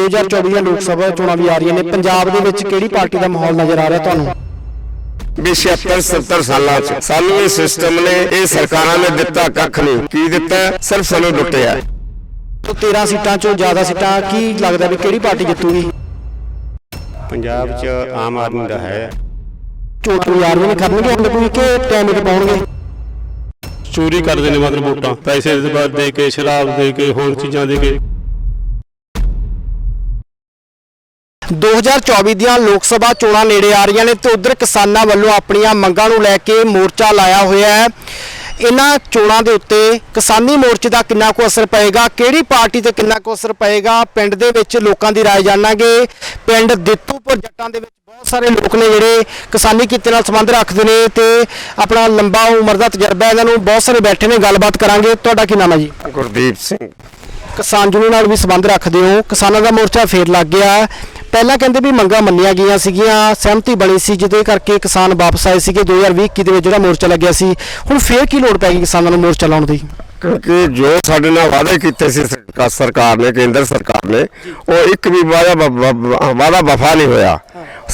2024 ਦੀਆਂ ਲੋਕ ਸਭਾ ਚੋਣਾਂ ਵੀ ਆ ਰਹੀਆਂ ਨੇ। ਪੰਜਾਬ ਦੇ ਵਿੱਚ ਕਿਹੜੀ ਪਾਰਟੀ ਦਾ ਮਾਹੌਲ ਨਜ਼ਰ ਆ ਰਿਹਾ ਤੁਹਾਨੂੰ? ਵੀ 76 70 ਸਾਲਾਂ ਚ ਸਾਨੂੰ ਇਹ ਸਿਸਟਮ ਨੇ ਇਹ ਸਰਕਾਰਾਂ ਨੇ ਦਿੱਤਾ ਕੱਖ ਨਹੀਂ ਕੀ ਦਿੱਤਾ? ਸਿਰਫ ਸਾਨੂੰ ਲੁੱਟਿਆ। ਤੋਂ 13 ਸੀਟਾਂ ਚੋਂ ਜ਼ਿਆਦਾ ਸੀਟਾਂ ਕੀ ਲੱਗਦਾ ਵੀ ਕਿਹੜੀ ਪਾਰਟੀ ਜਿੱਤੂਗੀ? ਪੰਜਾਬ 'ਚ ਆਮ ਆਦਮੀ ਦਾ ਹੈ। ਚੋਣ ਯਾਰ ਵੀ ਨਹੀਂ ਕਰਨਗੇ ਹੁਣ ਕੋਈ ਕਿ ਟਾਈਮ ਤੇ ਪਾਉਣਗੇ? ਚੋਰੀ ਕਰਦੇ ਨੇ ਮਤਲਬ ਵੋਟਾਂ। ਪੈਸੇ ਦੇ ਬਾਅਦ ਦੇ ਕੇ ਸ਼ਰਾਬ ਦੇ ਕੇ ਹੋਰ ਚੀਜ਼ਾਂ ਦੇ ਕੇ। 2024 ਦੀਆਂ ਲੋਕ ਸਭਾ ਚੋਣਾਂ ਨੇੜੇ ਆ ਰਹੀਆਂ ਨੇ ਤੇ ਉਧਰ ਕਿਸਾਨਾਂ ਵੱਲੋਂ ਆਪਣੀਆਂ ਮੰਗਾਂ ਨੂੰ ਲੈ ਕੇ ਮੋਰਚਾ ਲਾਇਆ ਹੋਇਆ ਹੈ ਇਹਨਾਂ ਚੋਣਾਂ ਦੇ ਉੱਤੇ ਕਿਸਾਨੀ ਮੋਰਚੇ ਦਾ ਕਿੰਨਾ ਕੁ ਅਸਰ ਪਏਗਾ ਕਿਹੜੀ ਪਾਰਟੀ ਤੇ ਕਿੰਨਾ ਕੁ ਅਸਰ ਪਏਗਾ ਪਿੰਡ ਦੇ ਵਿੱਚ ਲੋਕਾਂ ਦੀ رائے ਜਾਣਾਂਗੇ ਪਿੰਡ ਦਿੱਤੂਪੁਰ ਜੱਟਾਂ ਦੇ ਵਿੱਚ ਬਹੁਤ ਸਾਰੇ ਲੋਕ ਨੇ ਜਿਹੜੇ ਕਿਸਾਨੀ ਕਿੱਤੇ ਨਾਲ ਸੰਬੰਧ ਰੱਖਦੇ ਨੇ ਤੇ ਆਪਣਾ ਲੰਬਾ ਉਮਰ ਦਾ ਤਜਰਬਾ ਹੈ ਇਹਨਾਂ ਨੂੰ ਬਹੁਤ ਸਾਰੇ ਬੈਠੇ ਨੇ ਗੱਲਬਾਤ ਕਰਾਂਗੇ ਤੁਹਾਡਾ ਕੀ ਨਾਮ ਹੈ ਜੀ ਗੁਰਦੀਪ ਸਿੰਘ ਕਿਸਾਨ ਯੂਨੀਅਨ ਨਾਲ ਵੀ ਸੰਬੰਧ ਰੱਖਦੇ ਹੋ ਕਿਸਾਨਾਂ ਦਾ ਮੋਰਚਾ ਫੇਰ ਲੱਗ ਗਿਆ ਪਹਿਲਾਂ ਕਹਿੰਦੇ ਵੀ ਮੰਗਾਂ ਮੰਨੀਆਂ ਗਈਆਂ ਸੀਗੀਆਂ, ਸਹਿਮਤੀ ਬਣੀ ਸੀ, ਜਿਹਦੇ ਕਰਕੇ ਕਿਸਾਨ ਵਾਪਸ ਆਏ ਸੀਗੇ 2020 ਦੇ ਵਿੱਚ, ਜਿਹੜਾ ਮੋਰਚਾ ਲੱਗਿਆ ਸੀ। ਹੁਣ ਫੇਰ ਕੀ ਲੋੜ ਪੈ ਗਈ ਕਿਸਾਨਾਂ ਨੂੰ ਮੋਰਚਾ ਲਾਉਣ ਦੀ? ਕਿਉਂਕਿ ਜੋ ਸਾਡੇ ਨਾਲ ਵਾਅਦੇ ਕੀਤੇ ਸੀ ਸਰਕਾਰ ਨੇ, ਕੇਂਦਰ ਸਰਕਾਰ ਨੇ, ਉਹ ਇੱਕ ਵੀ ਵਾਅਦਾ ਵਾਅਦਾ ਵਫਾ ਨਹੀਂ ਹੋਇਆ।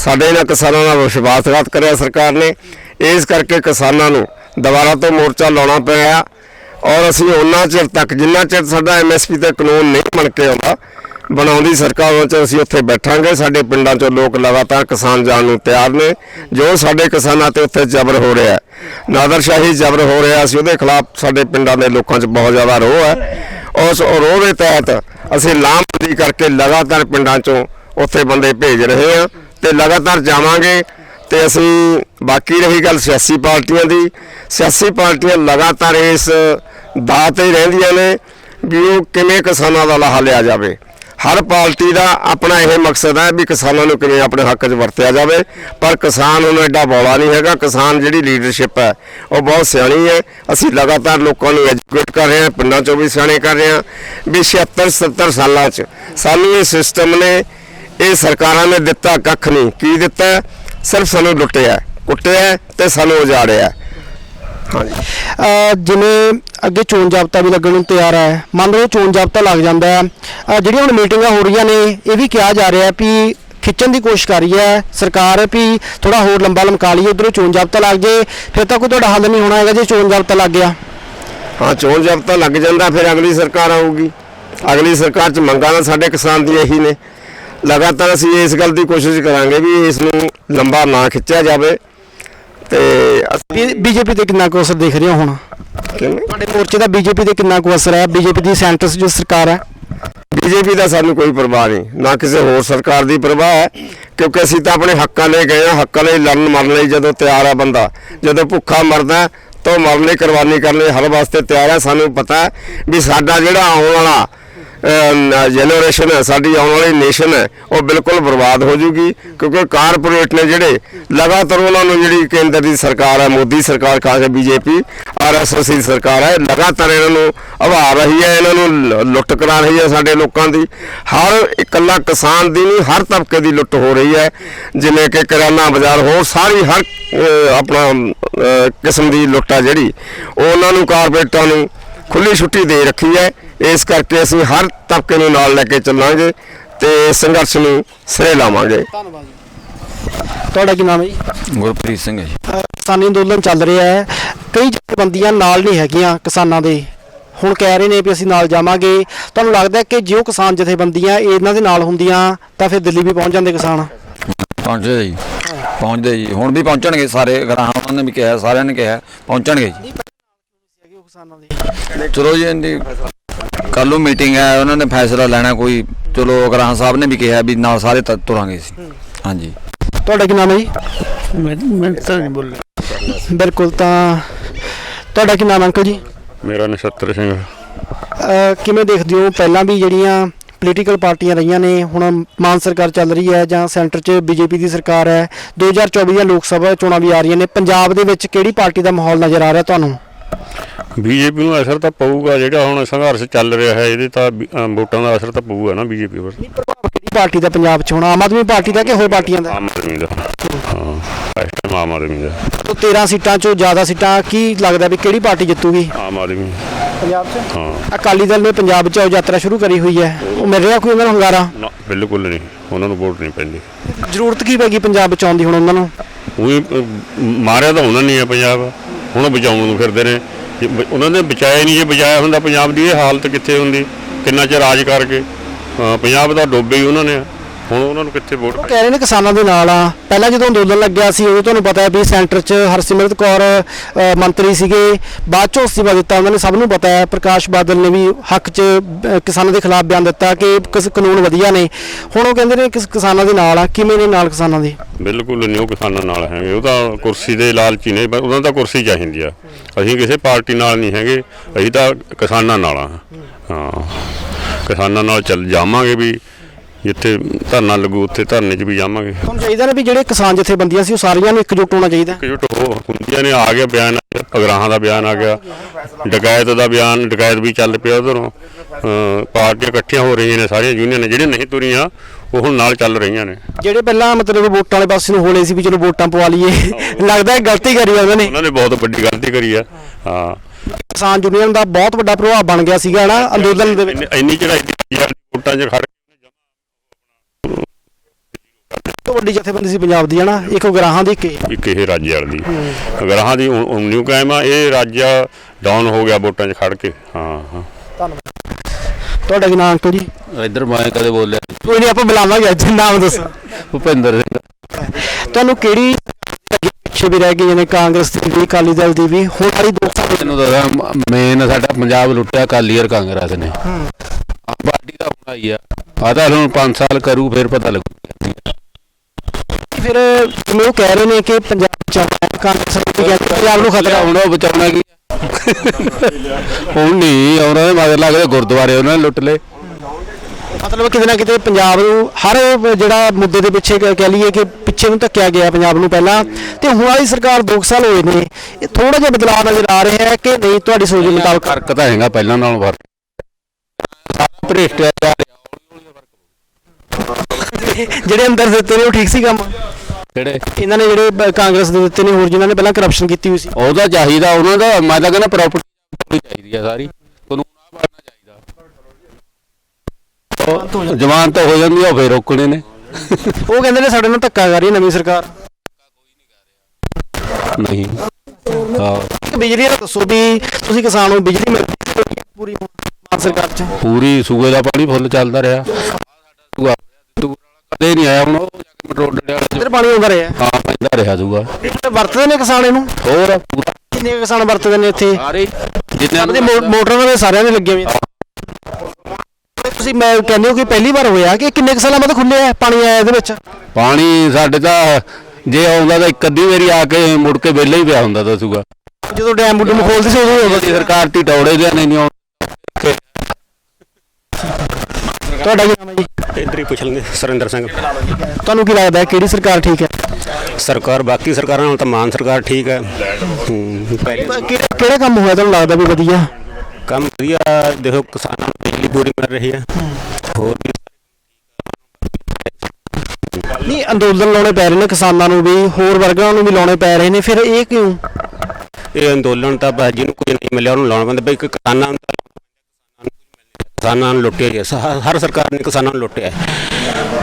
ਸਾਡੇ ਨਾਲ ਕਿਸਾਨਾਂ ਨਾਲ ਵਿਸ਼ਵਾਸਘਾਤ ਕਰਿਆ ਸਰਕਾਰ ਨੇ। ਇਸ ਕਰਕੇ ਕਿਸਾਨਾਂ ਨੂੰ ਦੁਬਾਰਾ ਤੋਂ ਮੋਰਚਾ ਲਾਉਣਾ ਪਿਆ। ਔਰ ਅਸੀਂ ਉਹਨਾਂ ਚਿਰ ਤੱਕ, ਜਿੰਨਾ ਚਿਰ ਸਾਡਾ ਐਮਐਸਪੀ ਤੇ ਕਾਨੂੰਨ ਨਹੀਂ ਬਣ ਕੇ ਆਉਂਦਾ ਬਣਾਉਂਦੀ ਸਰਕਾਰ ਉਹਨਾਂ ਅਸੀਂ ਉੱਥੇ ਬੈਠਾਂਗੇ। ਸਾਡੇ ਪਿੰਡਾਂ ਚੋਂ ਲੋਕ ਲਗਾਤਾਰ ਕਿਸਾਨ ਜਾਣ ਨੂੰ ਤਿਆਰ ਨੇ। ਜੋ ਸਾਡੇ ਕਿਸਾਨਾਂ ਤੇ ਉੱਥੇ ਜ਼ਬਰ ਹੋ ਰਿਹਾ ਨਾਦਰਸ਼ਾਹੀ ਜ਼ਬਰ ਹੋ ਰਿਹਾ ਅਸੀਂ ਉਹਦੇ ਖਿਲਾਫ ਸਾਡੇ ਪਿੰਡਾਂ ਦੇ ਲੋਕਾਂ 'ਚ ਬਹੁਤ ਜ਼ਿਆਦਾ ਰੋਹ ਹੈ। ਉਸ ਰੋਹ ਦੇ ਤਹਿਤ ਅਸੀਂ ਲਾਮਬੰਦੀ ਕਰਕੇ ਲਗਾਤਾਰ ਪਿੰਡਾਂ 'ਚੋਂ ਉੱਥੇ ਬੰਦੇ ਭੇਜ ਰਹੇ ਹਾਂ ਤੇ ਲਗਾਤਾਰ ਜਾਵਾਂਗੇ ਤੇ ਅਸੀਂ ਬਾਕੀ ਰਹੀ ਗੱਲ ਸਿਆਸੀ ਪਾਰਟੀਆਂ ਦੀ। ਸਿਆਸੀ ਪਾਰਟੀਆਂ ਲਗਾਤਾਰ ਇਸ ਦਾਅ ਤੇ ਰਹਿੰਦੀਆਂ ਨੇ ਵੀ ਉਹ ਕਿਵੇਂ ਕਿਸਾਨਾਂ ਦਾ ਲਾਹਾ ਲਿਆ ਜਾਵੇ। ਹਰ ਪਾਰਟੀ ਦਾ ਆਪਣਾ ਇਹ ਮਕਸਦ ਹੈ ਵੀ ਕਿਸਾਨਾਂ ਨੂੰ ਕਿਵੇਂ ਆਪਣੇ ਹੱਕ 'ਚ ਵਰਤਿਆ ਜਾਵੇ। ਪਰ ਕਿਸਾਨ ਉਹਨੂੰ ਐਡਾ ਬੌਲਾ ਨਹੀਂ ਹੈਗਾ। ਕਿਸਾਨ ਜਿਹੜੀ ਲੀਡਰਸ਼ਿਪ ਹੈ, ਉਹ ਬਹੁਤ ਸਿਆਣੀ ਹੈ। ਅਸੀਂ ਲਗਾਤਾਰ ਲੋਕਾਂ ਨੂੰ ਐਜੂਕੇਟ ਕਰ ਰਹੇ ਹਾਂ, ਪਿੰਡਾਂ 'ਚੋਂ ਵੀ ਸਿਆਣੇ ਕਰ ਰਹੇ ਹਾਂ ਵੀ 76 70 ਸਾਲਾਂ 'ਚ ਸਾਨੂੰ ਇਹ ਸਿਸਟਮ ਨੇ, ਇਹ ਸਰਕਾਰਾਂ ਨੇ ਦਿੱਤਾ, ਕੱਖ ਨਹੀਂ। ਕੀ ਦਿੱਤਾ? ਸਿਰਫ ਸਾਨੂੰ ਲੁੱਟਿਆ। ਕੁੱਟਿਆ ਤੇ ਸਾਨੂੰ ਉਜਾੜਿਆ। ਹਾਂਜੀ। ਅਹ ਜਿਵੇਂ ਅੱਗੇ ਚੋਣ ਜਾਬਤਾ ਵੀ ਲੱਗਣ ਨੂੰ ਤਿਆਰ ਹੈ, ਮੰਨ ਲਓ ਚੋਣ ਜਾਬਤਾ ਲੱਗ ਜਾਂਦਾ ਹੈ। ਅਹ ਜਿਹੜੀਆਂ ਹੁਣ ਮੀਟਿੰਗਾਂ ਹੋ ਰਹੀਆਂ ਨੇ, ਇਹ ਵੀ ਕਿਹਾ ਜਾ ਰਿਹਾ ਹੈ ਵੀ ਖਿੱਚਣ ਦੀ ਕੋਸ਼ਿਸ਼ ਕਰ ਰਹੀ ਹੈ। ਸਰਕਾਰ ਵੀ ਥੋੜਾ ਹੋਰ ਲੰਬਾ ਲਮਕਾ ਲਈਏ, ਉਧਰੋਂ ਚੋਣ ਜਾਬਤਾ ਲੱਗ ਜੇ, ਫਿਰ ਤਾਂ ਕੋਈ ਤੁਹਾਡਾ ਹੱਲ ਨਹੀਂ ਹੋਣਾ ਹੈਗਾ ਜੇ ਚੋਣ ਜਾਬਤਾ ਲੱਗ ਗਿਆ। ਹਾਂ, ਚੋਣ ਜਾਬਤਾ ਲੱਗ ਜਾਂਦਾ, ਫਿਰ ਅਗਲੀ ਸਰਕਾਰ ਆਊਗੀ। ਅਗਲੀ ਸਰਕਾਰ ਚ ਮੰਗਾਂ ਤਾਂ ਸਾਡੇ ਕਿਸਾਨ ਦੀਆਂ ਇਹੀ ਨੇ। ਲਗਾਤਾਰ ਅਸੀਂ ਇਸ ਗੱਲ ਦੀ ਕੋਸ਼ਿਸ਼ ਕਰਾਂਗੇ ਵੀ ਇਸ ਨੂੰ ਲੰਬਾ ਨਾ ਖਿੱਚਿਆ ਜਾਵੇ। ਤੇ ਅਸੀਂ ਬੀਜੇਪੀ ਤੇ ਕਿੰਨਾ ਕੁ ਅਸਰ ਦੇਖ ਰਹੇ ਹੋ ਹੁਣ? ਤੁਹਾਡੇ ਮੋਰਚੇ ਦਾ ਬੀਜੇਪੀ ਤੇ ਕਿੰਨਾ ਕੁ ਅਸਰ ਹੈ? ਬੀਜੇਪੀ ਦੀ ਸੈਂਟਰ 'ਚ ਜੋ ਸਰਕਾਰ ਹੈ? ਬੀਜੇਪੀ ਦਾ ਸਾਨੂੰ ਕੋਈ ਪਰਵਾਹ ਨਹੀਂ। ਨਾ ਕਿਸੇ ਹੋਰ ਸਰਕਾਰ ਦੀ ਪਰਵਾਹ ਹੈ ਕਿਉਂਕਿ ਅਸੀਂ ਤਾਂ ਆਪਣੇ ਹੱਕਾਂ ਲਈ ਗਏ ਹਾਂ ਹੱਕਾਂ ਲਈ ਲੜਨ ਮਰਨ ਲਈ ਜਦੋਂ ਤਿਆਰ ਆ ਬੰਦਾ। ਜਦੋਂ ਭੁੱਖਾ ਮਰਦਾ ਤਾਂ ਮਰਨ ਲਈ ਕੁਰਬਾਨੀ ਕਰਨ ਲਈ ਹਰ ਵਾਸਤੇ ਤਿਆਰ ਹੈ। ਸਾਨੂੰ ਪਤਾ ਵੀ ਸਾਡਾ ਜਿਹੜਾ ਆਉਣ ਵਾਲਾ ਜਨਰੇਸ਼ਨ ਹੈ, ਸਾਡੀ ਆਉਣ ਵਾਲੀ ਨੇਸ਼ਨ ਹੈ, ਉਹ ਬਿਲਕੁਲ ਬਰਬਾਦ ਹੋ ਜੂਗੀ, ਕਿਉਂਕਿ ਕਾਰਪੋਰੇਟ ਨੇ ਜਿਹੜੇ ਲਗਾਤਾਰ ਉਹਨਾਂ ਨੂੰ ਜਿਹੜੀ ਕੇਂਦਰ ਦੀ ਸਰਕਾਰ ਹੈ, ਮੋਦੀ ਸਰਕਾਰ ਖਾਸ ਹੈ ਬੀਜੇਪੀ ਆਰਐਸਐਸ ਦੀ ਸਰਕਾਰ ਹੈ, ਲਗਾਤਾਰ ਇਹਨਾਂ ਨੂੰ ਅਭਾ ਰਹੀ ਹੈ, ਇਹਨਾਂ ਨੂੰ ਲ- ਲੁੱਟ ਕਰਾ ਰਹੀ ਹੈ ਸਾਡੇ ਲੋਕਾਂ ਦੀ। ਹਰ ਇਕੱਲਾ ਕਿਸਾਨ ਦੀ ਨਹੀਂ, ਹਰ ਤਬਕੇ ਦੀ ਲੁੱਟ ਹੋ ਰਹੀ ਹੈ। ਜਿਵੇਂ ਕਿ ਕਰਿਆਨਾ ਬਾਜ਼ਾਰ ਹੋਰ ਸਾਰੀ ਹਰ ਆਪਣਾ ਕਿਸਮ ਦੀ ਲੁੱਟ ਆ ਜਿਹੜੀ ਉਹ ਉਹਨਾਂ ਨੂੰ ਕਾਰਪੋਰੇਟਾਂ ਨੂੰ ਖੁੱਲੀ ਛੁੱਟੀ ਦੇ ਰੱਖੀ ਹੈ। ਇਸ ਕਰਕੇ ਅਸੀਂ ਹਰ ਤਬਕੇ ਨੂੰ ਨਾਲ ਲੈ ਕੇ ਚੱਲਾਂਗੇ ਤੇ ਸੰਘਰਸ਼ ਨੂੰ ਸਿਰੇ ਲਾਵਾਂਗੇ। ਤੁਹਾਡਾ ਕੀ ਨਾਮ ਹੈ ਜੀ? ਗੁਰਪ੍ਰੀਤ ਸਿੰਘ ਹੈ ਜੀ। ਕਿਸਾਨੀ ਅੰਦੋਲਨ ਚੱਲ ਰਿਹਾ ਹੈ। ਕਈ ਜਥੇਬੰਦੀਆਂ ਨਾਲ ਨਹੀਂ ਹੈਗੀਆਂ ਕਿਸਾਨਾਂ ਦੇ। ਹੁਣ ਕਹਿ ਰਹੇ ਨੇ ਵੀ ਅਸੀਂ ਨਾਲ ਜਾਵਾਂਗੇ। ਤੁਹਾਨੂੰ ਲੱਗਦਾ ਹੈ ਕਿ ਜੇ ਉਹ ਕਿਸਾਨ ਜਥੇਬੰਦੀਆਂ ਇਹਨਾਂ ਦੇ ਨਾਲ ਹੁੰਦੀਆਂ ਤਾਂ ਫਿਰ ਦਿੱਲੀ ਵੀ ਪਹੁੰਚ ਜਾਂਦੇ ਕਿਸਾਨ? ਪਹੁੰਚਦੇ ਜੀ। ਪਹੁੰਚਦੇ ਜੀ। ਹੁਣ ਵੀ ਪਹੁੰਚਣਗੇ ਸਾਰੇ। ਗ੍ਰਾਹਾਂ ਉਹਨਾਂ ਨੇ ਵੀ ਕਿਹਾ ਸਾਰਿਆਂ ਨੇ ਕਿਹਾ ਪਹੁੰਚਣਗੇ ਜੀ। ਚਲੋ ਜੀ ਇਹਦੀ ਕੱਲ ਨੂੰ ਮੀਟਿੰਗ ਹੈ ਉਹਨਾਂ ਨੇ ਫੈਸਲਾ ਲੈਣਾ ਕੋਈ। ਚਲੋ ਗ੍ਰਾਹਾਂ ਸਾਹਿਬ ਨੇ ਵੀ ਕਿਹਾ ਵੀ ਨਾਲ ਸਾਰੇ ਤ- ਤੁਰਾਂਗੇ ਸੀ ਹਾਂਜੀ। ਤੁਹਾਡਾ ਕੀ ਨਾਮ ਹੈ ਜੀ? ਮੈਂ ਮੈਂ ਤਾਂ ਨਹੀਂ ਬੋਲਿਆ। ਬਿਲਕੁਲ ਤਾਂ ਤੁਹਾਡਾ ਕੀ ਨਾਮ ਹੈ ਅੰਕਲ ਜੀ? ਮੇਰਾ ਨਛੱਤਰ ਸਿੰਘ। ਅਹ ਕਿਵੇਂ ਦੇਖਦੇ ਹੋ? ਪਹਿਲਾਂ ਵੀ ਜਿਹੜੀਆਂ ਪੋਲੀਟੀਕਲ ਪਾਰਟੀਆਂ ਰਹੀਆਂ ਨੇ ਹੁਣ ਮਾਨ ਸਰਕਾਰ ਚੱਲ ਰਹੀ ਹੈ ਜਾਂ ਸੈਂਟਰ 'ਚ ਬੀਜੇਪੀ ਦੀ ਸਰਕਾਰ ਹੈ 2024 ਦੀਆਂ ਲੋਕ ਸਭਾ ਚੋਣਾਂ ਵੀ ਆ ਰਹੀਆਂ ਨੇ। ਪੰਜਾਬ ਦੇ ਵਿੱਚ ਕਿਹੜੀ ਪਾਰਟੀ ਦਾ ਮਾਹੌਲ ਨਜ਼ਰ ਆ ਰਿਹਾ ਤੁਹਾਨੂੰ? ਬੀਜੇਪੀ ਨੂੰ ਅਸਰ ਤਾਂ ਪਊਗਾ ਜਿਹੜਾ ਹੁਣ ਸੰਘਰਸ਼ ਚੱਲ ਰਿਹਾ ਹੈ ਇਹਦੇ ਤਾਂ ਬੀ- ਵੋਟਾਂ ਦਾ ਅਸਰ ਤਾਂ ਪਊਗਾ ਨਾ ਬੀਜੇਪੀ ਪਰ ਕਿਹੜੀ ਪਾਰਟੀ ਦਾ ਪੰਜਾਬ 'ਚ ਹੁਣ? ਆਮ ਆਦਮੀ ਪਾਰਟੀ ਦਾ ਕਿ ਹੋਰ ਪਾਰਟੀਆਂ ਦਾ? ਆਮ ਆਦਮੀ ਦਾ। ਹਾਂ ਇਸ ਟਾਈਮ ਆਮ ਆਦਮੀ ਦਾ। ਤੋਂ 13 ਸੀਟਾਂ 'ਚੋਂ ਜ਼ਿਆਦਾ ਸੀਟਾਂ ਕੀ ਲੱਗਦਾ ਵੀ ਕਿਹੜੀ ਪਾਰਟੀ ਜਿੱਤੂਗੀ? ਆਮ ਆਦਮੀ। ਪੰਜਾਬ 'ਚ? ਹਾਂ। ਅਕਾਲੀ ਦਲ ਨੇ ਪੰਜਾਬ 'ਚ ਉਹ ਯਾਤਰਾ ਸ਼ੁਰੂ ਕਰੀ ਹੋਈ ਹੈ। ਉਹ ਮਿਲ ਰਿਹਾ ਕੋਈ ਉਹਨਾਂ ਨੂੰ ਹੰਗਾਰਾ? ਨਾ ਬਿਲਕੁਲ ਨਹੀਂ। ਉਹਨਾਂ ਨੂੰ ਵੋਟ ਨਹੀਂ ਪੈਂਦੀ। ਜ਼ਰੂਰਤ ਕੀ ਪੈਗੀ ਪੰਜਾਬ ਬਚਾਉਣ ਦੀ ਹੁਣ ਉਹਨਾਂ ਨੂੰ? ਉਹੀ ਮਾਰਿਆ ਤਾਂ ਉਹਨਾਂ ਨੇ ਆ ਪੰਜਾਬ। ਹੁਣ ਬਚਾਉਣ ਨੂੰ ਫਿਰਦੇ ਨੇ। ਜੇ ਬ- ਉਹਨਾਂ ਨੇ ਬਚਾਇਆ ਹੀ ਨਹੀਂ, ਜੇ ਬਚਾਇਆ ਹੁੰਦਾ, ਪੰਜਾਬ ਦੀ ਇਹ ਹਾਲਤ ਕਿੱਥੇ ਹੁੰਦੀ? ਕਿੰਨਾ ਚਿਰ ਰਾਜ ਕਰਕੇ? ਅਹ ਪੰਜਾਬ ਦਾ ਡੋਬੇ ਹੀ ਉਹਨਾਂ ਨੇ। ਹੁਣ ਉਹਨਾਂ ਨੂੰ ਕਿੱਥੇ ਵੋਟ ਕਹਿ ਰਹੇ ਨੇ ਕਿਸਾਨਾਂ ਦੇ ਨਾਲ ਆ। ਪਹਿਲਾਂ ਜਦੋਂ ਅੰਦੋਲਨ ਲੱਗਿਆ ਸੀ ਉਦੋਂ ਤੁਹਾਨੂੰ ਪਤਾ ਹੈ ਵੀ ਸੈਂਟਰ 'ਚ ਹਰਸਿਮਰਤ ਕੌਰ ਅ, ਮੰਤਰੀ ਸੀਗੇ। ਬਾਅਦ 'ਚੋਂ ਅਸਤੀਫਾ ਦਿੱਤਾ ਉਹਨਾਂ ਨੇ ਸਭ ਨੂੰ ਪਤਾ ਹੈ ਪ੍ਰਕਾਸ਼ ਬਾਦਲ ਨੇ ਵੀ ਹੱਕ 'ਚ ਅ, ਕਿਸਾਨਾਂ ਦੇ ਖਿਲਾਫ ਬਿਆਨ ਦਿੱਤਾ ਕਿ ਕਿਸ ਕਾਨੂੰਨ ਵਧੀਆ ਨੇ। ਹੁਣ ਉਹ ਕਹਿੰਦੇ ਨੇ ਕਿ ਕਿਸਾਨਾਂ ਦੇ ਨਾਲ ਆ ਕਿਵੇਂ ਨੇ ਨਾਲ ਕਿਸਾਨਾਂ ਦੇ? ਬਿਲਕੁਲ ਨਹੀਂ ਉਹ ਕਿਸਾਨਾਂ ਨਾਲ ਹੈਗੇ। ਉਹ ਤਾਂ ਕੁਰਸੀ ਦੇ ਲਾਲਚੀ ਨੇ ਪਰ ਉਹਨਾਂ ਨੂੰ ਤਾਂ ਕੁਰਸੀ ਚਾਹੀਦੀ ਆ। ਅਸੀਂ ਕਿਸੇ ਪਾਰਟੀ ਨਾਲ ਨਹੀਂ ਹੈਗੇ ਅਸੀਂ ਤਾਂ ਕਿਸਾਨਾਂ ਨਾਲ ਆ। ਹਾਂ ਕਿਸਾਨਾਂ ਨਾਲ ਚੱਲ ਜਾਵਾਂਗੇ ਵੀ ਜਿੱਥੇ ਧਰਨਾ ਲੱਗੂ ਉੱਥੇ ਧਰਨੇ 'ਚ ਵੀ ਜਾਵਾਂਗੇ। ਤੁਹਾਨੂੰ ਚਾਹੀਦਾ ਨਾ ਵੀ ਜਿਹੜੇ ਕਿਸਾਨ ਜਥੇਬੰਦੀਆਂ ਸੀ ਉਹ ਸਾਰੀਆਂ ਨੂੰ ਇਕਜੁੱਟ ਹੋਣਾ ਚਾਹੀਦਾ? ਇਕਜੁੱਟ ਹੋ ਹੁੰਦੀਆਂ ਨੇ ਆ ਗਿਆ ਬਿਆਨ ਅਗਰਾਹਾਂ ਦਾ ਬਿਆਨ ਆ ਗਿਆ। ਡਕੈਤ ਦਾ ਬਿਆਨ ਡਕੈਤ ਵੀ ਚੱਲ ਪਿਆ ਉਧਰੋਂ। ਪਾਰਟੀਆਂ ਇਕੱਠੀਆਂ ਹੋ ਰਹੀਆਂ ਨੇ ਸਾਰੀਆਂ ਯੂਨੀਅਨ ਨੇ ਜਿਹੜੇ ਨਹੀਂ ਤੁਰੀਆਂ ਉਹ ਹੁਣ ਨਾਲ ਚੱਲ ਰਹੀਆਂ ਨੇ। ਜਿਹੜੇ ਪਹਿਲਾਂ ਮਤਲਬ ਵੋਟਾਂ ਵਾਲੇ ਪਾਸੇ ਨੂੰ ਹੋਲੇ ਸੀ ਵੀ ਚਲੋ ਵੋਟਾਂ ਪਵਾ ਲਈਏ ਲੱਗਦਾ ਹੈ ਗਲਤੀ ਕਰੀ ਆ ਉਹਨਾਂ ਨੇ। ਉਹਨਾਂ ਨੇ ਬਹੁਤ ਵੱਡੀ ਗਲਤੀ ਕਰੀ ਆ ਹਾਂ। ਕਿਸਾਨ ਯੂਨੀਅਨ ਦਾ ਬਹੁਤ ਵੱਡਾ ਪ੍ਰਭਾਵ ਬਣ ਗਿਆ ਸੀਗਾ ਨਾ ਅੰਦੋਲਨ ਦੇ ਵਿੱਚ। ਇੰਨੀ- ਚੜਾਈ ਦੀ ਵੋਟਾਂ 'ਚ ਖੜ ਤੋਂ ਵੱਡੀ ਜਥੇਬੰਦੀ ਸੀ ਪੰਜਾਬ ਦੀ ਹੈ ਨਾ? ਇੱਕ ਗਰਾਹਾਂ ਦੀ ਇੱਕ ਇਹ। ਇੱਕ ਇਹ ਰਾਜਿਆਂ ਦੀ। ਅਗਰਾਹਾਂ ਦੀ ਨਿਊ ਕਾਇਮ ਆ ਇਹ ਰਾਜਾ ਡਾਊਨ ਹੋ ਗਿਆ ਵੋਟਾਂ 'ਚ ਖੜ ਕੇ। ਹਾਂ ਹਾਂ। ਤੁਹਾਡਾ ਕੀ ਨਾਮ ਅੰਕਲ ਜੀ? ਇੱਧਰ ਮੈਂ ਕਦੇ ਬੋਲਿਆ। ਕੋਈ ਨਹੀਂ ਆਪਾਂ ਬੁਲਾਵਾਂਗੇ ਅੱਜ ਨਾਮ ਦੱਸੋ। ਭੁਪਿੰਦਰ ਸਿੰਘ। ਤੁਹਾਨੂੰ ਕਿਹੜੀ ਪਿੱਛੇ ਵੀ ਰਹਿ ਗਈ ਜਿਵੇਂ ਕਾਂਗਰਸ ਦੀ ਵੀ ਅਕਾਲੀ ਦਲ ਦੀ ਵੀ ਹੁਣ ਵਾਲੀ ਦੋ ਸਾਲ ਤੈਨੂੰ ਦੱਸਾਂ ਮੇਨ ਸਾਡਾ ਪੰਜਾਬ ਲੁੱਟਿਆ ਕਾਲੀ ਔਰ ਕਾਂਗਰਸ ਨੇ। ਆਮ ਪਾਰਟੀ ਦਾ ਹੁਣ ਆਈ ਆ। ਆ ਤਾਂ ਹੁਣ 5 ਸਾਲ ਕਰੂ ਫਿਰ ਪਤਾ ਲੱਗੂ। ਫਿਰ ਜਿਵੇਂ ਉਹ ਕਹਿ ਰਹੇ ਨੇ ਕਿ ਪੰਜਾਬ ਚ ਆਉਣਾ ਹੈ, ਕਾਂਗਰਸ ਨੇ ਵੀ ਕਿਹਾ ਕਿ ਪੰਜਾਬ ਨੂੰ ਖਤਰਾ ਹੁਣ ਉਹ ਬਚਾਉਣਾ ਕੀ ਆ? ਹੁਣ ਨਹੀਂ ਉਹਨਾਂ ਦੇ ਮਗਰ ਲੱਗਦੇ ਗੁਰਦੁਆਰੇ ਉਹਨਾਂ ਨੇ ਲੁੱਟ ਲਏ। ਮਤਲਬ ਕਿਤੇ ਨਾ ਕਿਤੇ ਪੰਜਾਬ ਨੂੰ ਹਰ ਜਿਹੜਾ ਮੁੱਦੇ ਦੇ ਪਿੱਛੇ ਕਹਿ ਕਹਿ ਲਈਏ ਕਿ ਪਿੱਛੇ ਨੂੰ ਧੱਕਿਆ ਗਿਆ ਪੰਜਾਬ ਨੂੰ ਪਹਿਲਾਂ ਤੇ ਹੁਣ ਵਾਲੀ ਸਰਕਾਰ 2 ਸਾਲ ਹੋਏ ਨੇ ਇਹ ਥੋੜਾ ਜਿਹਾ ਬਦਲਾਅ ਨਜ਼ਰ ਆ ਰਿਹਾ ਹੈ ਕਿ ਨਹੀਂ ਤੁਹਾਡੀ ਸੋਚ ਦੇ ਮੁਤਾਬਕ? ਫ਼ਰਕ ਤਾਂ ਹੈਗਾ ਪਹਿਲਾਂ ਨਾਲੋਂ ਫ਼ਰਕ। ਸਾਰਾ ਭ੍ਰਿਸ਼ਟਾਚਾਰ ਜਿਹੜੇ ਅੰਦਰ ਦਿੱਤੇ ਨੇ ਉਹ ਠੀਕ ਸੀ ਕੰਮ? ਜਿਹੜੇ ਇਹਨਾਂ ਨੇ ਜਿਹੜੇ ਬ- ਕਾਂਗਰਸ ਦੇ ਦਿੱਤੇ ਨੇ ਹੋਰ ਜਿਨ੍ਹਾਂ ਨੇ ਪਹਿਲਾਂ ਕਰਪਸ਼ਨ ਕੀਤੀ ਹੋਈ ਸੀ। ਉਹਦਾ ਚਾਹੀਦਾ ਉਹਨਾਂ ਦਾ ਮੈਂ ਤਾਂ ਕਹਿੰਦਾ ਪ੍ਰਾਪਰਟੀ ਚਾਹੀਦੀ ਆ ਸਾਰੀ। ਕਾਨੂੰਨ ਆ ਬਣਨਾ ਚਾਹੀਦਾ। ਉਹ ਜਵਾਨ ਤਾਂ ਹੋ ਜਾਂਦੀ ਆ ਉਹ ਫੇਰ ਰੋਕਣੇ ਨੇ। ਉਹ ਕਹਿੰਦੇ ਨੇ ਸਾਡੇ ਨਾਲ ਧੱਕਾ ਕਰ ਰਹੀ ਹੈ ਨਵੀਂ ਸਰਕਾਰ। ਨਹੀਂ। ਹਾਂ। ਇੱਕ ਬਿਜਲੀ ਦਾ ਦੱਸੋ ਵੀ ਤੁਸੀਂ ਕਿਸਾਨ ਨੂੰ ਬਿਜਲੀ ਮਿਲਦੀ ਹੈ ਪੂਰੀ ਮਾਨ ਸਰਕਾਰ ਚ। ਪੂਰੀ ਸੂਏ ਦਾ ਪਾਣੀ ਫੁੱਲ ਚੱਲਦਾ ਰਿਹਾ। ਸੂਆ ਦੂਰ ਕਦੇ ਨਹੀਂ ਆਇਆ ਹੁਣ ਉਹ ਜਾ ਕੇ ਮਟਰੋਲ ਵਾਲੇ ਇੱਧਰ ਪਾਣੀ ਆਉਂਦਾ ਰਿਹਾ। ਹਾਂ ਪੈਂਦਾ ਰਿਹਾ ਸੂਆ ਇੱਥੇ ਵਰਤਦੇ ਨੇ ਕਿਸਾਨ ਇਹਨੂੰ? ਹੋਰ ਪੂਰਾ। ਕਿੰਨੇ ਕੁ ਕਿਸਾਨ ਵਰਤਦੇ ਨੇ ਇੱਥੇ? ਸਾਰੇ ਜਿੰਨੇ ਮੋ- ਮੋਟਰਾਂ ਦੇ ਸਾਰਿਆਂ ਦੇ ਲੱਗੇ ਹੋਏ ਆ ਤੁਸੀਂ ਮੈਂ ਕਹਿੰਦੇ ਹੋ ਕਿ ਪਹਿਲੀ ਵਾਰ ਹੋਇਆ ਕਿ ਕਿੰਨੇ ਕੁ ਸਾਲਾਂ ਬਾਅਦ ਖੁੱਲਿਆ ਪਾਣੀ ਆਇਆ ਇਹਦੇ ਵਿੱਚ? ਪਾਣੀ ਸਾਡੇ ਤਾਂ ਜੇ ਆਉਂਦਾ ਤਾਂ ਇੱਕ ਅੱਧੀ ਵਾਰੀ ਆ ਕੇ ਮੁੜ ਕੇ ਵਿਹਲਾ ਹੀ ਪਿਆ ਹੁੰਦਾ ਤਾਂ ਸੂਆ ਜਦੋਂ ਡੈਮ ਡੂਮ ਖੋਲਦੇ ਸੀ ਉਦੋਂ ਹੀ ਹੁੰਦਾ ਉਹਦੀ ਸਰਕਾਰ ਤੀ ਟੌੜੇ ਦੇ ਨਹੀਂ ਆਉਣ ਸੀ। ਤੁਹਾਡਾ ਕੀ ਨਾਮ ਹੈ ਜੀ? ਇੱਧਰ ਹੀ ਪੁੱਛ ਲੈਂਦੇ ਸੁਰਿੰਦਰ ਸਿੰਘ। ਤੁਹਾਨੂੰ ਕੀ ਲੱਗਦਾ ਹੈ ਕਿਹੜੀ ਸਰਕਾਰ ਠੀਕ ਹੈ? ਸਰਕਾਰ ਬਾਕੀ ਸਰਕਾਰਾਂ ਨਾਲ ਤਾਂ ਮਾਨ ਸਰਕਾਰ ਠੀਕ ਹੈ। ਹੂੰ, ਪਹਿਲੇ ਕਿਹੜਾ ਕਿਹੜਾ ਕੰਮ ਹੋਇਆ ਤੁਹਾਨੂੰ ਲੱਗਦਾ ਵੀ ਵਧੀਆ? ਕੰਮ ਵਧੀਆ ਦੇਖੋ ਕਿਸਾਨਾਂ ਨੂੰ ਬਿਜਲੀ ਪੂਰੀ ਮਿਲ ਰਹੀ ਹੈ। ਹੋਰ ਵੀ ਨਹੀਂ ਅੰਦੋਲਨ ਲਾਉਣੇ ਪੈ ਰਹੇ ਨੇ ਕਿਸਾਨਾਂ ਨੂੰ ਵੀ ਹੋਰ ਵਰਗਾਂ ਨੂੰ ਵੀ ਲਾਉਣੇ ਪੈ ਰਹੇ ਨੇ ਫਿਰ ਇਹ ਕਿਉਂ? ਇਹ ਅੰਦੋਲਨ ਤਾਂ ਬਸ ਜਿਹਨੂੰ ਕੋਈ ਨਹੀਂ ਮਿਲਿਆ ਉਹਨੂੰ ਲਾਉਣਾ ਪੈਂਦਾ ਬਈ ਇੱਕ ਕਿਸਾਨਾਂ ਨੂੰ ਤਾਂ ਕਿਸਾਨਾਂ ਨੂੰ ਲੁੱਟਿਆ ਸ- ਹਰ ਸਰਕਾਰ ਨੇ ਕਿਸਾਨਾਂ ਨੂੰ ਲੁੱਟਿਆ ਹੈ।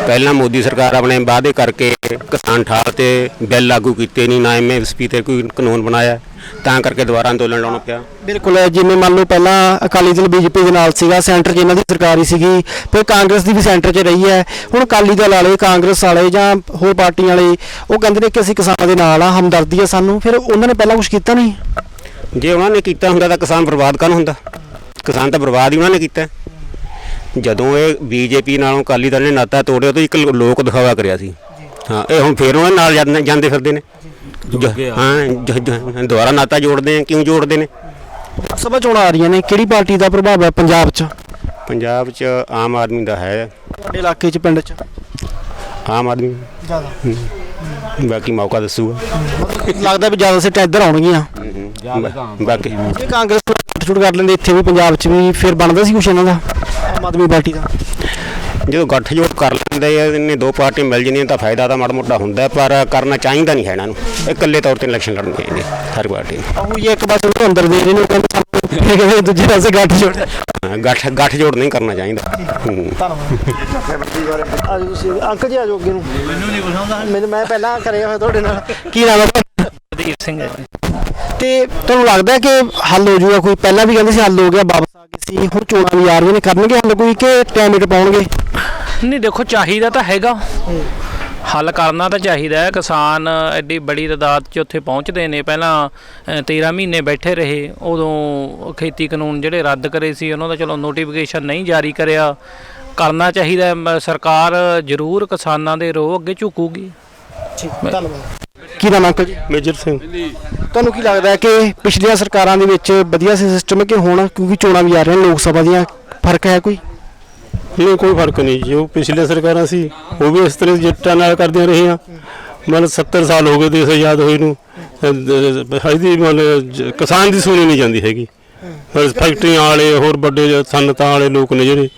ਪਹਿਲਾਂ ਮੋਦੀ ਸਰਕਾਰ ਆਪਣੇ ਵਾਅਦੇ ਕਰਕੇ ਕਿਸਾਨ ਠਾਲ ਤੇ ਬਿੱਲ ਲਾਗੂ ਕੀਤੇ ਨਹੀਂ ਨਾ ਐਮਐਸਪੀ ਤੇ ਕੋਈ ਕਾਨੂੰਨ ਬਣਾਇਆ। ਤਾਂ ਕਰਕੇ ਦੁਬਾਰਾ ਅੰਦੋਲਨ ਲਾਉਣਾ ਪਿਆ। ਬਿਲਕੁਲ ਜਿਵੇਂ ਮੰਨ ਲਓ ਪਹਿਲਾਂ ਅਕਾਲੀ ਦਲ ਬੀਜੇਪੀ ਦੇ ਨਾਲ ਸੀਗਾ ਸੈਂਟਰ 'ਚ ਇਹਨਾਂ ਦੀ ਸਰਕਾਰ ਹੀ ਸੀਗੀ ਫਿਰ ਕਾਂਗਰਸ ਦੀ ਵੀ ਸੈਂਟਰ 'ਚ ਰਹੀ ਹੈ। ਹੁਣ ਅਕਾਲੀ ਦਲ ਵਾਲੇ ਕਾਂਗਰਸ ਵਾਲੇ ਜਾਂ ਹੋਰ ਪਾਰਟੀਆਂ ਵਾਲੇ ਉਹ ਕਹਿੰਦੇ ਨੇ ਕਿ ਅਸੀਂ ਕਿਸਾਨਾਂ ਦੇ ਨਾਲ ਆ ਹਮਦਰਦੀ ਆ ਸਾਨੂੰ ਫਿਰ ਉਹਨਾਂ ਨੇ ਪਹਿਲਾਂ ਕੁਝ ਕੀਤਾ ਨਹੀਂ? ਜੇ ਉਹਨਾਂ ਨੇ ਕੀਤਾ ਹੁੰਦਾ ਤਾਂ ਕਿਸਾਨ ਬਰਬਾਦ ਕਾਹਨੂੰ ਹੁੰਦਾ? ਕਿਸਾਨ ਤਾਂ ਬਰਬਾਦ ਹੀ ਉਹਨਾਂ ਨੇ ਕੀਤਾ। ਜਦੋਂ ਇਹ ਬੀਜੇਪੀ ਨਾਲੋਂ ਅਕਾਲੀ ਦਲ ਨੇ ਨਾਤਾ ਤੋੜਿਆ ਤਾਂ ਇੱਕ ਲੋਕ ਦਿਖਾਵਾ ਕਰਿਆ ਸੀ। ਹਾਂ ਇਹ ਹੁਣ ਫੇਰ ਉਹਨਾਂ ਨਾਲ ਜਾਂਦੇ ਜਾਂਦੇ ਫਿਰਦੇ ਨੇ। ਹਾਂ ਜ- ਜ- ਦੁਬਾਰਾ ਨਾਤਾ ਜੋੜਦੇ ਆ ਕਿਉਂ ਜੋੜਦੇ ਨੇ? ਸਭਾ ਚੋਣਾਂ ਆ ਰਹੀਆਂ ਨੇ ਕਿਹੜੀ ਪਾਰਟੀ ਦਾ ਪ੍ਰਭਾਵ ਹੈ ਪੰਜਾਬ 'ਚ? ਪੰਜਾਬ 'ਚ ਆਮ ਆਦਮੀ ਦਾ ਹੈ। ਤੁਹਾਡੇ ਇਲਾਕੇ 'ਚ ਪਿੰਡ 'ਚ? ਆਮ ਆਦਮੀ। ਜ਼ਿਆਦਾ। ਬਾਕੀ ਮੌਕਾ ਦੱਸੂਗਾ। ਲੱਗਦਾ ਵੀ ਜ਼ਿਆਦਾ ਸੀਟਾਂ ਇੱਧਰ ਆਉਣਗੀਆਂ। ਬਾ- ਬਾਕੀ ਜੇ ਕਾਂਗਰਸ ਛੁੱਟ ਕਰ ਲੈਂਦੇ ਇੱਥੇ ਵੀ ਪੰਜਾਬ 'ਚ ਵੀ ਫਿਰ ਬਣਦਾ ਸੀ ਕੁਛ ਇਹਨਾਂ ਦਾ? ਆਮ ਆਦਮੀ ਪਾਰਟੀ ਦਾ। ਜਦੋਂ ਗੱਠਜੋੜ ਕਰ ਲੈਂਦੇ ਆ ਇਹਨੇ ਦੋ ਪਾਰਟੀਆਂ ਮਿਲ ਜਾਂਦੀਆਂ ਤਾਂ ਫਾਇਦਾ ਤਾਂ ਮਾੜਾ ਮੋਟਾ ਹੁੰਦਾ ਪਰ ਕਰਨਾ ਚਾਹੀਦਾ ਨਹੀਂ ਹੈ ਇਹਨਾਂ ਨੂੰ। ਇਹ ਇਕੱਲੇ ਤੌਰ ਤੇ ਇਲੈਕਸ਼ਨ ਲੜਨੀ ਚਾਹੀਦੀ ਹਰ ਪਾਰਟੀ ਨੂੰ। ਉਹ ਇਹ ਇੱਕ ਪਾਸੇ ਨੂੰ ਅੰਦਰ ਦੇ ਰਹੇ ਨੇ ਉਹ ਕਹਿੰਦੇ ਸਾਨੂੰ ਦੂਜੇ ਪਾਸੇ ਗੱਠ ਜੋੜ ਹਾਂ, ਗੱਠ ਗੱਠ ਜੋੜ ਨਹੀਂ ਕਰਨਾ ਚਾਹੀਦਾ। ਹੂੰ। ਆਜੋ ਤੁਸੀਂ ਅੰਕਲ ਜੀ ਅੱਗੇ ਨੂੰ। ਮੈਨੂੰ ਨਹੀਂ ਕੁਝ ਆਉਂਦਾ। ਮੈਨੂੰ ਮੈਂ ਪਹਿਲਾਂ ਕਰਿਆ ਹੋਇਆ ਤੁਹਾਡੇ ਨਾਲ। ਕੀ ਨਾਮ ਹੈ ਤੁਹਾਡਾ? ਸਿੰਘ ਹੈ। ਤੇ ਤੁਹਾਨੂੰ ਲੱਗਦਾ ਹੈ ਕਿ ਹੱਲ ਹੋ ਜਾਊਗਾ? ਕੋਈ ਪਹਿਲਾਂ ਵੀ ਕਹਿੰਦੇ ਸੀ ਹੱਲ ਹੋ ਗਿਆ ਵਾਪਸ ਸੀ ਹੁਣ ਚੋਣਾਂ ਵੀ ਆ ਰਹੀਆਂ ਨੇ ਕਰਨਗੇ ਹੱਲ ਕੋਈ ਕਿ ਇਟ ਪਾਉਣਗੇ? ਨਹੀਂ ਦੇਖੋ ਚਾਹੀਦਾ ਤਾਂ ਹੈਗਾ। ਹੱਲ ਕਰਨਾ ਤਾਂ ਚਾਹੀਦਾ ਹੈ। ਕਿਸਾਨ ਐਡੀ ਬੜੀ ਤਾਦਾਦ 'ਚ ਉੱਥੇ ਪਹੁੰਚਦੇ ਨੇ। ਪਹਿਲਾਂ ਅ, 13 ਮਹੀਨੇ ਬੈਠੇ ਰਹੇ। ਉਦੋਂ ਖੇਤੀ ਕਾਨੂੰਨ ਜਿਹੜੇ ਰੱਦ ਕਰੇ ਸੀ ਉਹਨਾਂ ਦਾ ਚਲੋ ਨੋਟੀਫਿਕੇਸ਼ਨ ਨਹੀਂ ਜਾਰੀ ਕਰਿਆ। ਕਰਨਾ ਚਾਹੀਦਾ ਸਰਕਾਰ ਜ਼ਰੂਰ ਕਿਸਾਨਾਂ ਦੇ ਰੋਹ ਅੱਗੇ ਝੁਕੂਗੀ। ਧੰਨਵਾਦ। ਕੀ ਨਾਮ ਹੈ ਅੰਕਲ ਜੀ? ਮੇਜਰ ਸਿੰਘ। ਤੁਹਾਨੂੰ ਕੀ ਲੱਗਦਾ ਹੈ ਕਿ ਪਿਛਲੀਆਂ ਸਰਕਾਰਾਂ ਦੇ ਵਿੱਚ ਵਧੀਆ ਸੀ ਸਿਸਟਮ ਕਿ ਹੁਣ ਕਿਉਂਕਿ ਚੋਣਾਂ ਵੀ ਆ ਰਹੀਆਂ ਲੋਕ ਸਭਾ ਦੀਆਂ ਫ਼ਰਕ ਹੈ ਕੋਈ? ਨਹੀਂ ਕੋਈ ਫ਼ਰਕ ਨਹੀਂ ਜੋ। ਪਿਛਲੇ ਸਰਕਾਰਾਂ ਸੀ ਉਹ ਵੀ ਇਸ ਤਰ੍ਹਾਂ ਜੱਟਾਂ ਨਾਲ ਕਰਦੀਆਂ ਰਹੀਆਂ। ਮਤਲਬ 70 ਸਾਲ ਹੋ ਗਏ ਦੇਸ਼ ਆਜ਼ਾਦ ਹੋਏ ਨੂੰ। ਮਤਲਬ ਜ- ਕਿਸਾਨ ਦੀ ਸੁਣੀ ਨਹੀਂ ਜਾਂਦੀ ਹੈਗੀ। ਫੈਕਟਰੀਆਂ ਵਾਲੇ ਹੋਰ ਵੱਡੇ ਸਨਅਤਾਂ ਵਾਲੇ ਲੋਕ ਨੇ ਜਿਹੜੇ।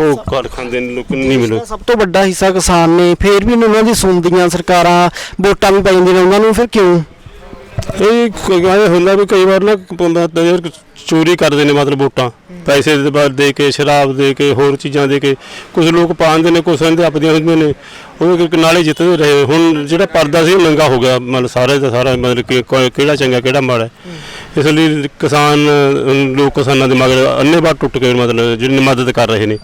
ਉਹ ਕਰ ਖਾਂਦੇ ਨੇ ਲੋਕ ਨਹੀਂ ਮਿਲੋ ਸਭ ਤੋਂ ਵੱਡਾ ਹਿੱਸਾ ਕਿਸਾਨ ਨੇ ਫੇਰ ਵੀ ਉਹਨਾਂ ਦੀ ਸੁਣਦੀਆਂ ਸਰਕਾਰਾਂ ਵੋਟਾਂ ਵੀ ਪੈ ਜਾਂਦੀਆਂ ਨੇ ਉਹਨਾਂ ਨੂੰ ਫਿਰ ਕਿਉਂ? ਇਹ ਕਹਿੰਦੇ ਹੁੰਦਾ ਵੀ ਕਈ ਵਾਰ ਨਾ ਯਾਰ ਚੋਰੀ ਕਰਦੇ ਨੇ ਮਤਲਬ ਵੋਟਾਂ। ਪੈਸੇ ਦੇ ਬਾਅਦ ਦੇ ਕੇ ਸ਼ਰਾਬ ਦੇ ਕੇ ਹੋਰ ਚੀਜ਼ਾਂ ਦੇ ਕੇ। ਕੁਝ ਲੋਕ ਪਾਉਂਦੇ ਨੇ ਕੁਝ ਕਹਿੰਦੇ ਆਪਦੀਆਂ ਹੁੰਦੀਆਂ ਨੇ। ਉਹਦੇ ਕਰਕੇ ਨਾਲੇ ਜਿੱਤਦੇ ਰਹੇ। ਹੁਣ ਜਿਹੜਾ ਪਰਦਾ ਸੀ ਉਹ ਨੰਗਾ ਹੋ ਗਿਆ। ਮਤਲਬ ਸਾਰੇ ਦਾ ਸਾਰਾ ਮਤਲਬ ਕਿ ਕੋਈ- ਕਿਹੜਾ ਚੰਗਾ ਕਿਹੜਾ ਮਾੜਾ ਹੈ। ਇਸ ਲਈ ਕਿਸਾਨ ਅਹ, ਲੋਕ ਕਿਸਾਨਾਂ ਦੇ ਮਗਰ ਅੰਨੇਵਾਹ ਟੁੱਟ ਕੇ ਮਤਲਬ ਜਿਹਨੇ ਮਦਦ ਕਰ ਰਹੇ ਨੇ।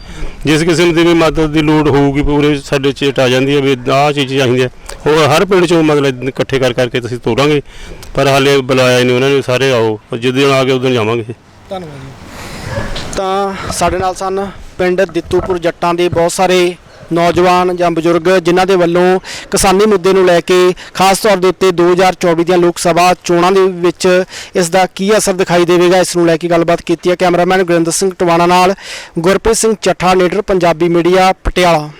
ਜਿਸ ਕਿਸਮ ਦੀ ਵੀ ਮਦਦ ਦੀ ਲੋੜ ਹੋਊਗੀ ਪੂਰੇ ਸਾਡੇ ਚੇਟ ਆ ਜਾਂਦੀ ਹੈ ਵੀ ਆਹ ਚੀਜ਼ ਚਾਹੀਦੀ ਹੈ। ਉਹ ਹਰ ਪਿੰਡ ਚੋਂ ਮਤਲਬ ਇਕੱਠੇ ਕਰ ਕਰਕੇ ਤੁਸੀਂ ਤੋਰਾਂਗੇ ਪਰ ਹਾਲੇ ਬੁਲਾਇਆ ਹੀ ਨਹੀਂ ਉਹਨਾਂ ਨੇ। ਸਾਰੇ ਆਓ ਜਿੱਦਣ ਆ ਕੇ ਉਦੋਂ ਜਾਵਾਂਗੇ। ਧੰਨਵਾਦ ਤਾਂ ਸਾਡੇ ਨਾਲ ਸਨ ਪਿੰਡ ਦਿੱਤੂਪੁਰ ਜੱਟਾਂ ਦੇ ਬਹੁਤ ਸਾਰੇ ਨੌਜਵਾਨ ਜਾਂ ਬਜ਼ੁਰਗ, ਜਿਨ੍ਹਾਂ ਦੇ ਵੱਲੋਂ ਕਿਸਾਨੀ ਮੁੱਦੇ ਨੂੰ ਲੈ ਕੇ ਖਾਸ ਤੌਰ ਦੇ ਉੱਤੇ 2024 ਦੀਆਂ ਲੋਕ ਸਭਾ ਚੋਣਾਂ ਦੇ ਵਿੱਚ ਇਸ ਦਾ ਕੀ ਅਸਰ ਦਿਖਾਈ ਦੇਵੇਗਾ, ਇਸ ਨੂੰ ਲੈ ਕੇ ਗੱਲਬਾਤ ਕੀਤੀ ਹੈ ਕੈਮਰਾਮੈਨ ਗੁਰਿੰਦਰ ਸਿੰਘ ਟਵਾਣਾ ਨਾਲ ਗੁਰਪ੍ਰੀਤ ਸਿੰਘ ਚੱਠਾ ਲੀਡਰ ਪੰਜਾਬੀ ਮੀਡੀਆ, ਪਟਿਆਲਾ।